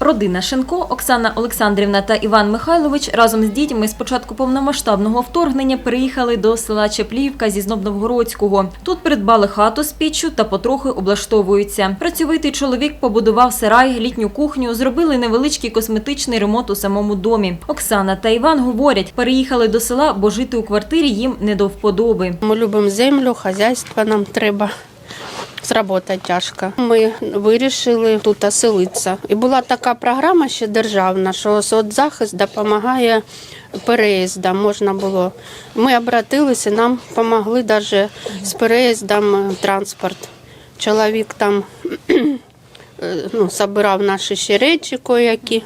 Родина Шенко, Оксана Олександрівна та Іван Михайлович разом з дітьми з початку повномасштабного вторгнення переїхали до села Чепліївка зі Знобновгородського. Тут придбали хату з піччю та потрохи облаштовуються. Працьовитий чоловік побудував сарай, літню кухню, зробили невеличкий косметичний ремонт у самому домі. Оксана та Іван говорять, переїхали до села, бо жити у квартирі їм не до вподоби. Ми любимо землю, хазяйство нам треба. З роботи тяжко. Ми вирішили тут оселитися. І була така програма ще державна, що соцзахист допомагає переїздам. Можна було. Ми обратилися, нам допомогли навіть з переїздом е, транспорт. Чоловік там ну, збирав наші ще речі які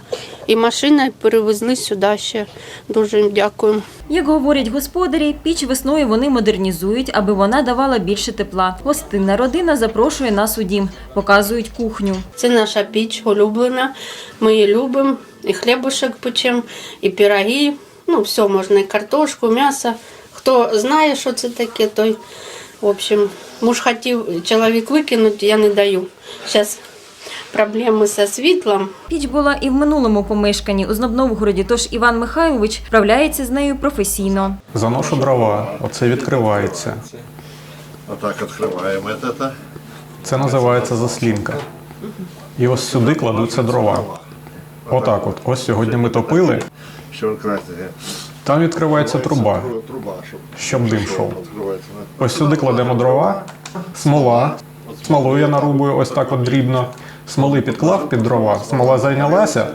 і машиною перевезли сюди ще. Дуже їм дякуємо. Як говорять господарі, піч весною вони модернізують, аби вона давала більше тепла. Гостинна родина запрошує нас у дім, показують кухню. Це наша піч улюблена. Ми її любимо. І хлібушек печемо, і пироги. Ну, все можна, і картошку, м'ясо. Хто знає, що це таке, той, в общем, муж хотів чоловік викинути, я не даю. Зараз проблеми зі світлом. Піч була і в минулому помешканні у Знобновгороді, тож Іван Михайлович вправляється з нею професійно. Заношу дрова, оце відкривається. Отак відкриваємо це. Це називається заслінка. І ось сюди кладуться дрова. Отак от. Ось сьогодні ми топили, там відкривається труба, щоб дим йшов. Ось сюди кладемо дрова, смола. Смолу я нарубую ось так от дрібно. Смоли підклав під дрова, смола зайнялася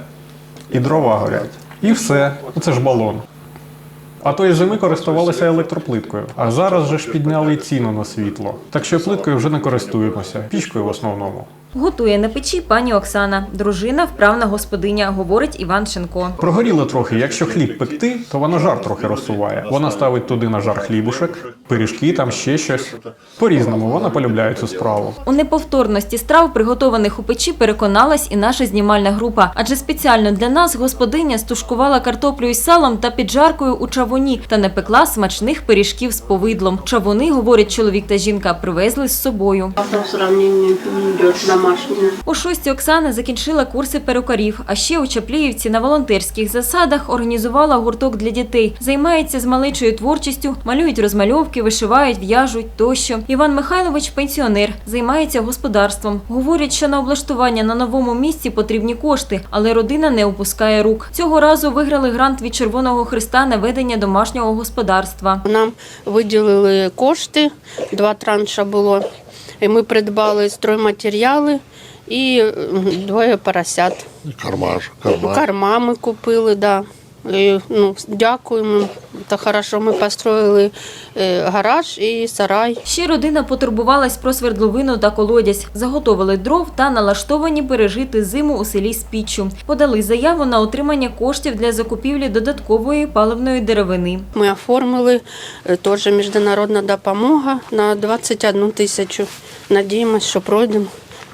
і дрова горять. І все. Оце ж балон. А тої зими користувалися електроплиткою. А зараз же ж підняли ціну на світло. Так що плиткою вже не користуємося, пічкою в основному. Готує на печі пані Оксана. Дружина вправна господиня, говорить Іван Шенко. Прогоріло трохи. Якщо хліб пекти, то воно жар трохи розсуває. Вона ставить туди на жар хлібушек, пиріжки, там ще щось. По-різному вона полюбляє цю справу. У неповторності страв, приготованих у печі, переконалась і наша знімальна група. Адже спеціально для нас господиня стушкувала картоплю із салом та піджаркою у чавуні та не пекла смачних пиріжків з повидлом. Чавуни, говорять чоловік та жінка, привезли з собою. В домашнє. У шості Оксана закінчила курси перукарів, а ще у Чапліївці на волонтерських засадах організувала гурток для дітей. Займається з малечою творчістю, малюють розмальовки, вишивають, в'яжуть тощо. Іван Михайлович пенсіонер, займається господарством. Говорять, що на облаштування на новому місці потрібні кошти, але родина не опускає рук. Цього разу виграли грант від Червоного Христа на ведення домашнього господарства. Нам виділили кошти, два транша було. І ми придбали стройматеріали і двоє поросят. Карма, кармаш. Карма ми купили, да. І, ну, дякуємо. Та хорошо, ми построїли е, гараж і сарай. Ще родина потурбувалась про свердловину та колодязь, заготовили дров та налаштовані пережити зиму у селі Спіччю. Подали заяву на отримання коштів для закупівлі додаткової паливної деревини. Ми оформили е, теж міжнародна допомога на 21 тисячу. Надіємося, що пройдемо.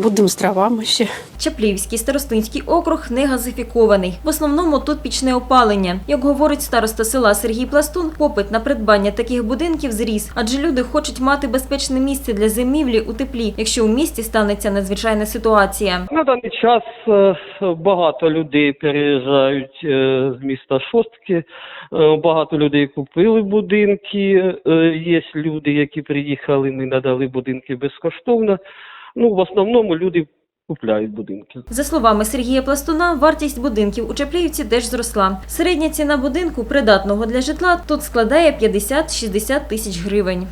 Будемо з травами ще. Чаплівський старостинський округ не газифікований. В основному тут пічне опалення. Як говорить староста села Сергій Пластун, попит на придбання таких будинків зріс, адже люди хочуть мати безпечне місце для зимівлі у теплі, якщо у місті станеться надзвичайна ситуація. На даний час е, багато людей переїжджають е, з міста Шостки. Е, Багато людей купили будинки. Є люди, які приїхали, ми надали будинки безкоштовно. Ну, в основному люди купляють будинки. За словами Сергія Пластуна, вартість будинків у Чапліївці теж зросла. Середня ціна будинку, придатного для житла, тут складає 50-60 тисяч гривень.